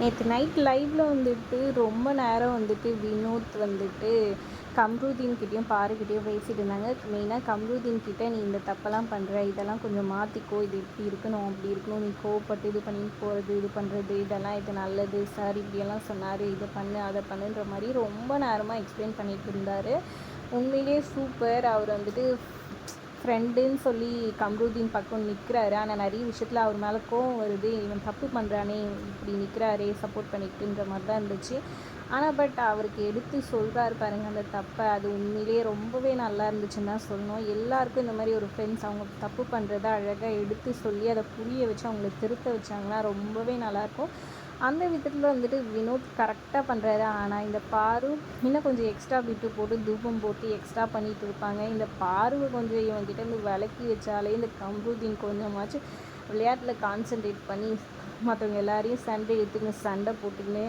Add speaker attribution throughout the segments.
Speaker 1: நேற்று நைட் லைவில் வந்துட்டு ரொம்ப நேரம் வந்துட்டு வினோத் வந்துட்டு கம்ருதீன் கிட்டேயும் பாருக்கிட்டேயும் பேசிட்டு இருந்தாங்க. மெயினாக கம்ருதீன்கிட்ட நீ இந்த தப்பெல்லாம் பண்ணுற இதெல்லாம் கொஞ்சம் மாற்றிக்கோ இது இப்படி இருக்கணும் அப்படி இருக்கணும். நீ கோவப்பட்டு இது பண்ணிட்டு போகிறது இது பண்ணுறது இதெல்லாம் இது நல்லது. சார் இப்படியெல்லாம் சொன்னார். இதை பண்ணு அதை பண்ணுன்ற மாதிரி ரொம்ப நேரமாக எக்ஸ்பிளைன் பண்ணிட்டு இருந்தார். உண்மையிலேயே சூப்பர் அவர் வந்துட்டு ஃப்ரெண்டுன்னு சொல்லி கம்ருதீன் பக்கம் நிற்கிறாரு ஆனால் நிறைய விஷயத்தில் அவர் மேலே கோவம் வருது. இவன் தப்பு பண்ணுறானே இப்படி நிற்கிறாரே சப்போர்ட் பண்ணிக்கிட்டுன்ற மாதிரி தான் இருந்துச்சு. ஆனால் பட் அவருக்கு எடுத்து சொல்கிறாரு பாருங்க அந்த தப்பை. அது உண்மையிலேயே ரொம்பவே நல்லா இருந்துச்சுன்னு தான் சொல்லணும். எல்லாருக்கும் இந்த மாதிரி ஒரு ஃப்ரெண்ட்ஸ் அவங்க தப்பு பண்ணுறத அழகாக எடுத்து சொல்லி அதை புரிய வச்சு அவங்கள திருத்த வச்சாங்கன்னா ரொம்பவே நல்லாயிருக்கும் அந்த விதத்தில் வந்துட்டு வினோத் கரெக்டாக பண்ணுறாரு ஆனால் இந்த பாரு இன்னும் கொஞ்சம் எக்ஸ்ட்ரா விட்டு போட்டு தூபம் போட்டு எக்ஸ்ட்ரா பண்ணிகிட்டு இருப்பாங்க. இந்த பார்வை கொஞ்சம் இவங்ககிட்ட இருந்து விலக்கி வச்சாலே இந்த கம்ருதீன் கொஞ்சமாச்சும் விளையாட்டில் கான்சென்ட்ரேட் பண்ணி மற்றவங்க எல்லாரையும் சண்டை எடுத்துக்கின்னு சண்டை போட்டுக்கின்னு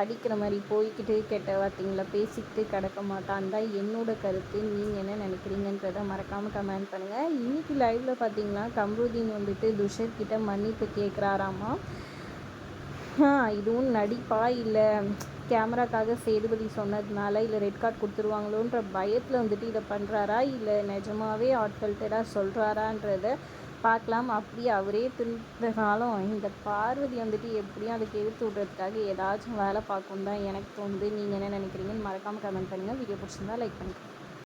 Speaker 1: அடிக்கிற மாதிரி போய்க்கிட்டு கெட்ட வார்த்தைங்களை பேசிக்கிட்டு கிடக்க மாட்டான். தான் என்னோட கருத்து. நீங்கள் என்ன நினைக்கிறீங்கன்றத மறக்காமல் கமெண்ட் பண்ணுங்கள் இன்றைக்கி லைவில் பார்த்தீங்கன்னா கம்ருதீன் வந்துட்டு துஷர் கிட்ட மன்னிப்பு கேட்குறாராமா இதுவும் நடிப்பா இல்லை கேமராக்காக சேதுபதி சொன்னதுனால இல்லை ரெட் கார்டு கொடுத்துருவாங்களோன்ற பயத்தில் வந்துட்டு இதை பண்ணுறாரா இல்லை நிஜமாவே ஹார்ட்ஃபெல்ட்டடாக சொல்கிறாரான்றத பார்க்கலாம். அப்படி அவரே திருந்தனாலும் இந்த பார்வதி வந்துட்டு எப்படியும் அதுக்கு எடுத்து விட்றதுக்காக ஏதாச்சும் வேலை பார்க்கணும் தான் எனக்கு தோணுது. நீங்கள் என்ன நினைக்கிறீங்கன்னு மறக்காமல் கமெண்ட் பண்ணுங்கள் வீடியோ பிடிச்சிருந்தா லைக் பண்ணுங்கள்